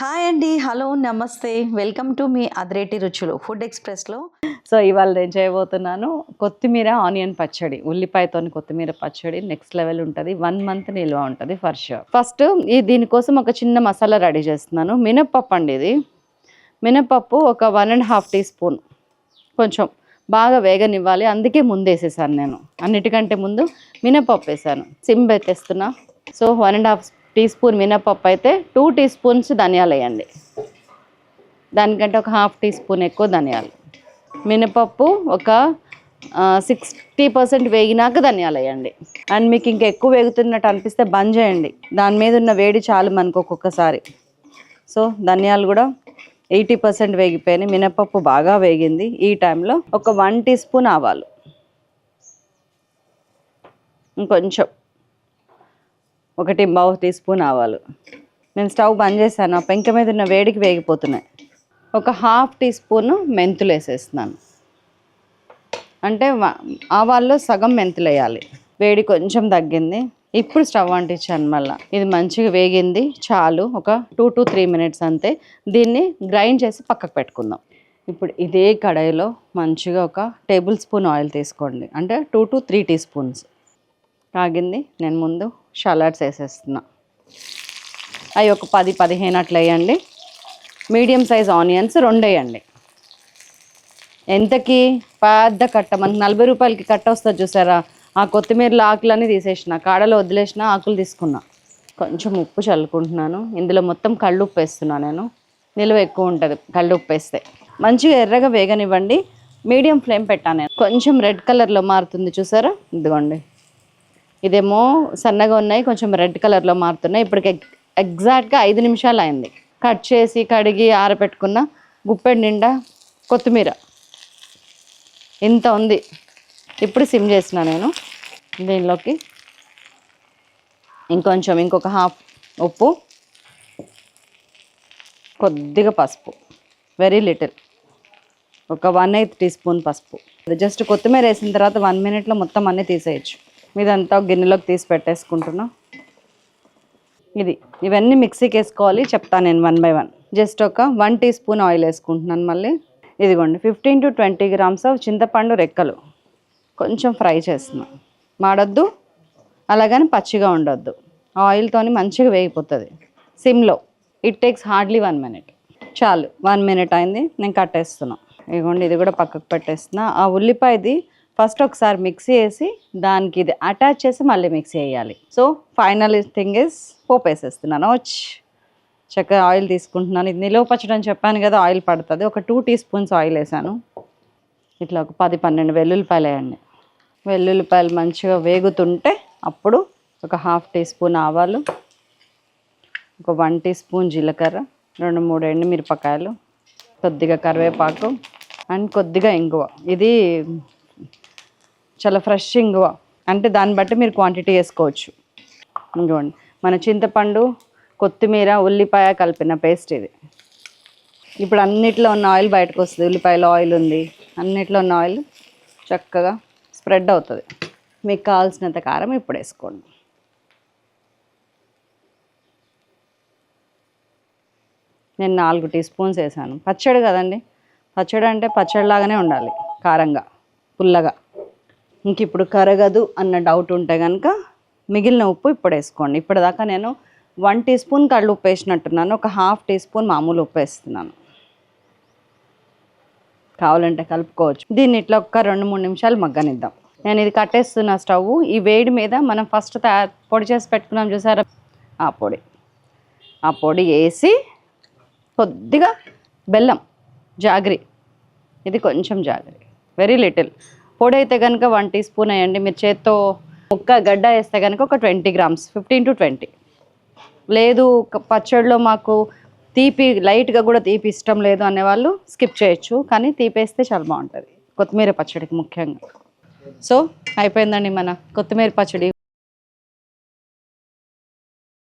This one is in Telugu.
హాయ్ అండి. హలో నమస్తే. వెల్కమ్ టు మీ అదిరేటి రుచులు ఫుడ్ ఎక్స్ప్రెస్లో. సో ఇవాళ నేను చేయబోతున్నాను కొత్తిమీర ఆనియన్ పచ్చడి ఉల్లిపాయతో కొత్తిమీర పచ్చడి. నెక్స్ట్ లెవెల్ ఉంటుంది. వన్ మంత్ నిల్వ ఉంటుంది ఫర్ షూర్ ఫస్ట్ ఈ దీనికోసం ఒక చిన్న మసాలా రెడీ చేస్తున్నాను. మినప్పప్పు అండి ఇది. మినప్పప్పు ఒక one and half teaspoon. కొంచెం బాగా వేగనివ్వాలి. అందుకే ముందు వేసేసాను నేను. అన్నిటికంటే ముందు మినపప్పు వేసాను. Sim పెట్టేస్తున్నా. So one and half teaspoon మినపప్పు అయితే టూ టీ స్పూన్స్ ధనియాలు వేయండి. దానికంటే ఒక హాఫ్ టీ స్పూన్ ఎక్కువ ధనియాలు. మినపప్పు ఒక సిక్స్టీ పర్సెంట్ వేగినాక ధనియాలు వేయండి. అండ్ మీకు ఇంకా ఎక్కువ వేగుతున్నట్టు అనిపిస్తే బంద్ చేయండి. దాని మీద ఉన్న వేడి చాలు మనకు ఒక్కొక్కసారి. సో ధనియాలు కూడా ఎయిటీ పర్సెంట్ వేగిపోయినాయి. మినపప్పు బాగా వేగింది. ఈ టైంలో ఒక వన్ టీ స్పూన్ ఆవాలు. ఇంకొంచెం. ఒకటి బావు టీ స్పూన్ ఆవాలు. నేను స్టవ్ బంద్ చేశాను. ఆ పెంక మీద ఉన్న వేడికి వేగిపోతున్నాయి. ఒక హాఫ్ టీ స్పూన్ మెంతులు వేసేస్తున్నాను. అంటే ఆవాల్లో సగం మెంతులు వేయాలి. వేడి కొంచెం తగ్గింది. ఇప్పుడు స్టవ్ అంటించాను మళ్ళీ. ఇది మంచిగా వేగింది. చాలు. ఒక టూ టు త్రీ మినిట్స్ అంతే. దీన్ని గ్రైండ్ చేసి పక్కకు పెట్టుకుందాం. ఇప్పుడు ఇదే కడాయిలో మంచిగా ఒక టేబుల్ స్పూన్ ఆయిల్ తీసుకోండి. అంటే two to three teaspoons. కాగింది. నేను ముందు షలాడ్స్ వేసేస్తున్నా. అవి ఒక పది పదిహేను అట్లా వేయండి. మీడియం సైజ్ ఆనియన్స్ రెండు వేయండి. ఎంతకి? పెద్ద కట్ట మనకి నలభై రూపాయలకి కట్ట వస్తుంది చూసారా? ఆ కొత్తిమీరల ఆకులన్నీ తీసేసిన కాడలో వదిలేసిన ఆకులు తీసుకున్నా. కొంచెం ఉప్పు చల్లుకుంటున్నాను. ఇందులో మొత్తం కళ్ళు ఉప్పు వేస్తున్నా నేను. నిలువ ఎక్కువ ఉంటుంది కళ్ళు ఉప్పు వేస్తే మంచిగా ఎర్రగా వేగనివ్వండి. మీడియం ఫ్లేమ్ పెట్టాను నేను. కొంచెం రెడ్ కలర్లో మారుతుంది చూసారా? ఇదిగోండి. ఇదేమో సన్నగా ఉన్నాయి కొంచెం రెడ్ కలర్లో మారుతున్నాయి. ఇప్పటికి ఎగ్జాక్ట్గా ఐదు నిమిషాలు అయింది. కట్ చేసి కడిగి ఆరబెట్టుకున్న గుప్పెడు నిండా కొత్తిమీర. ఇంత ఉంది. ఇప్పుడు సిమ్ చేసిన నేను దీనిలోకి. ఇంకొంచెం ఇంకొక హాఫ్ ఉప్పు. కొద్దిగా పసుపు. Very little. ఒక వన్ ఎయిత్ టీ స్పూన్ పసుపు. జస్ట్ కొత్తిమీర వేసిన తర్వాత వన్ మినిట్లో మొత్తం అన్నీ తీసేయచ్చు. ఇదంతా ఒక గిన్నెలోకి తీసి పెట్టేసుకుంటున్నాం. ఇది ఇవన్నీ మిక్సీకి వేసుకోవాలి చెప్తాను నేను వన్ బై వన్. జస్ట్ ఒక వన్ టీ స్పూన్ ఆయిల్ వేసుకుంటున్నాను మళ్ళీ. ఇదిగోండి fifteen to twenty grams of చింతపండు రెక్కలు. కొంచెం ఫ్రై చేస్తున్నాను మాడొద్దు అలాగని పచ్చిగా ఉండొద్దు. ఆయిల్తోని మంచిగా వేగిపోతుంది. సిమ్లో. It takes hardly one minute చాలు వన్ మినిట్ అయింది నేను కట్టేస్తున్నాను ఇదిగోండి ఇది కూడా పక్కకు పెట్టేస్తున్నా. ఆ ఉల్లిపాయది ఫస్ట్ ఒకసారి మిక్సీ వేసి దానికి ఇది అటాచ్ చేసి మళ్ళీ మిక్సీ వేయాలి సో ఫైనల్ థింగ్ ఇస్ పోపు వేసేస్తున్నాను. వచ్చి చక్కగా ఆయిల్ తీసుకుంటున్నాను. ఇది నిలువ పచ్చడి చెప్పాను కదా ఆయిల్ పడుతుంది. ఒక టూ టీ స్పూన్స్ ఆయిల్ వేసాను. ఇట్లా ఒక పది పన్నెండు వెల్లుల్లిపాయలు వేయండి. వెల్లుల్లిపాయలు మంచిగా వేగుతుంటే అప్పుడు ఒక హాఫ్ టీ స్పూన్ ఆవాలు ఒక వన్ టీ స్పూన్ జీలకర్ర రెండు మూడు ఎండుమిరపకాయలు కొద్దిగా కరివేపాకు అండ్ కొద్దిగా ఇంగువ. ఇది చాలా ఫ్రెష్ ఇంగువ అంటే దాన్ని బట్టి మీరు క్వాంటిటీ వేసుకోవచ్చు. ఇంకోండి మన చింతపండు కొత్తిమీర ఉల్లిపాయ కలిపిన పేస్ట్ ఇది. ఇప్పుడు అన్నిట్లో ఉన్న ఆయిల్ బయటకు వస్తుంది. ఉల్లిపాయలో ఆయిల్ ఉంది. అన్నిట్లో ఉన్న ఆయిల్ చక్కగా స్ప్రెడ్ అవుతుంది. మీకు కావాల్సినంత కారం ఇప్పుడు వేసుకోండి. నేను నాలుగు టీ స్పూన్స్ వేసాను. పచ్చడి కదండి. పచ్చడి అంటే పచ్చడిలాగానే ఉండాలి. కారంగా పుల్లగా. ఇంక ఇప్పుడు కరగదు అన్న డౌట్ ఉంటే కనుక మిగిలిన ఉప్పు ఇప్పుడు వేసుకోండి. ఇప్పటిదాకా నేను వన్ టీ స్పూన్ కళ్ళు ఉప్పు వేసినట్టున్నాను. ఒక హాఫ్ టీ స్పూన్ మామూలు ఉప్పు వేస్తున్నాను. కావాలంటే కలుపుకోవచ్చు. దీన్ని ఇట్లా ఒక్క రెండు మూడు నిమిషాలు మగ్గనిద్దాం. నేను ఇది కట్టేస్తున్న స్టవ్ ఈ వేడి మీద మనం ఫస్ట్ తయారు పొడి చేసి పెట్టుకున్నాం చూసారా? ఆ పొడి. ఆ పొడి వేసి కొద్దిగా బెల్లం జాగ్రి. ఇది కొంచెం జాగ్రి. వెరీ లిటిల్ పొడి అయితే కనుక వన్ టీ స్పూన్ వేయండి. మీరు చేత్తో ఒక్క గడ్డ వేస్తే కనుక ఒక twenty grams fifteen to twenty. లేదు పచ్చడిలో మాకు తీపి లైట్గా కూడా తీపి ఇష్టం లేదు అనేవాళ్ళు స్కిప్ చేయొచ్చు. కానీ తీపేస్తే చాలా బాగుంటుంది. కొత్తిమీర పచ్చడికి ముఖ్యంగా. సో అయిపోయిందండి మన కొత్తిమీర పచ్చడి.